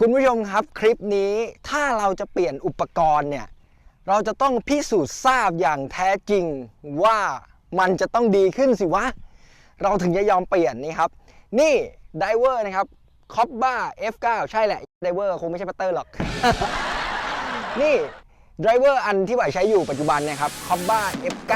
คุณผู้ชมครับคลิปนี้ถ้าเราจะเปลี่ยนอุปกรณ์เนี่ย เราจะต้องพิสูจน์ทราบอย่างแท้จริงว่ามันจะต้องดีขึ้นสิวะ เราถึงจะยอมเปลี่ยนนี่ครับ นี่ไดเวอร์นะครับคอปบ้า F9 ใช่แหละไดเวอร์คงไม่ใช่ปัตเตอร์หรอก นี่ไดเวอร์อันที่ไหวใช้อยู่ปัจจุบันเนะครับคอปบ้า F9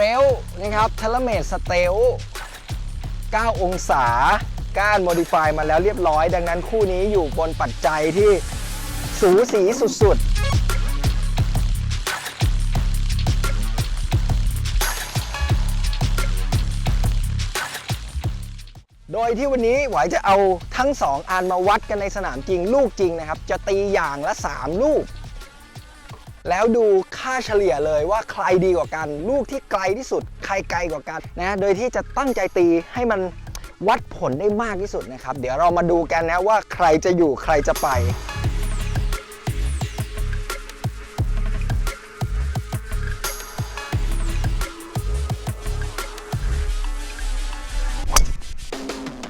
เตลนะครับเทเลเมตสเตล9 องศาก้านโมดิฟายมาแล้วเรียบร้อย ดังนั้นคู่นี้อยู่บนปัจจัยที่สูสีสุดๆ โดยที่วันนี้หวายจะเอาทั้ง 2อันมาวัดกันในสนามจริงลูกจริงนะครับ จะตีอย่างละ 3 ลูก แล้วดูค่าเฉลี่ยเลยว่าใครดีกว่ากัน ลูกที่ไกลที่สุด ใครไกลกว่ากันนะโดยที่จะตั้งใจตีให้มันวัดผลได้มากที่สุดนะครับ เดี๋ยวเรามาดูกันนะว่าใครจะอยู่ใครจะไป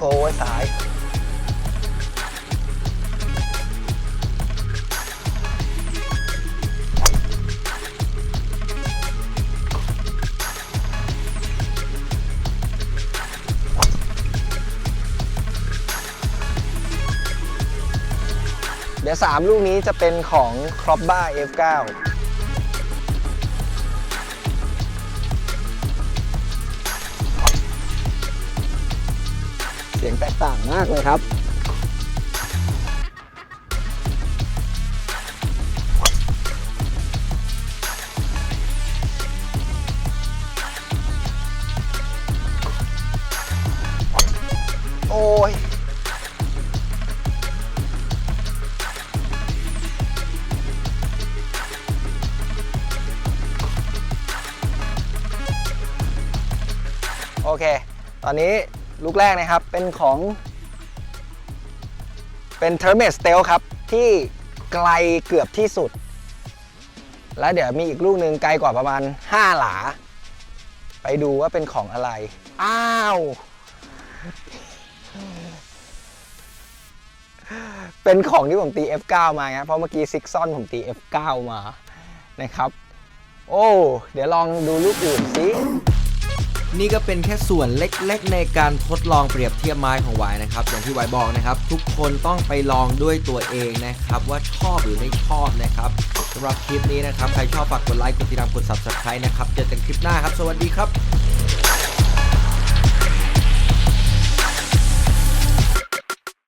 โอ้ยสาย เดี๋ยว 3 ลูกนี้จะเป็นของครอบบ้า F9 เสียงแตกต่างมากเลยครับ โอ้ย โอเค ตอนนี้ลูกแรกนะครับเป็นของเป็น t e r m a t Stealth ครับ ที่ไกลเกือบที่สุด แล้วเดี๋ยวมีอีกลูกหนึ่งไกลกว่าประมาณ 5 หลา ไปดูว่าเป็นของอะไร อ้าว เป็นของที่ผมตี F9 มาไงเพราะเมื่อกี้ซิกซอนผมตี F9 มานะครับ โอ้ เดี๋ยวลองดูลูกอื่นสิ นี่ก็เป็นแค่ส่วนเล็กๆ ในการทดลองเปรียบเทียบไม้ของวายนะครับอย่างที่วายบอกนะครับ ทุกคนต้องไปลองด้วยตัวเองนะครับว่าชอบหรือไม่ชอบนะครับสำหรับคลิปนี้นะครับใครชอบฝากกดไลค์กดติดตามกด subscribe นะครับเจอกันคลิปหน้าครับ สวัสดีครับ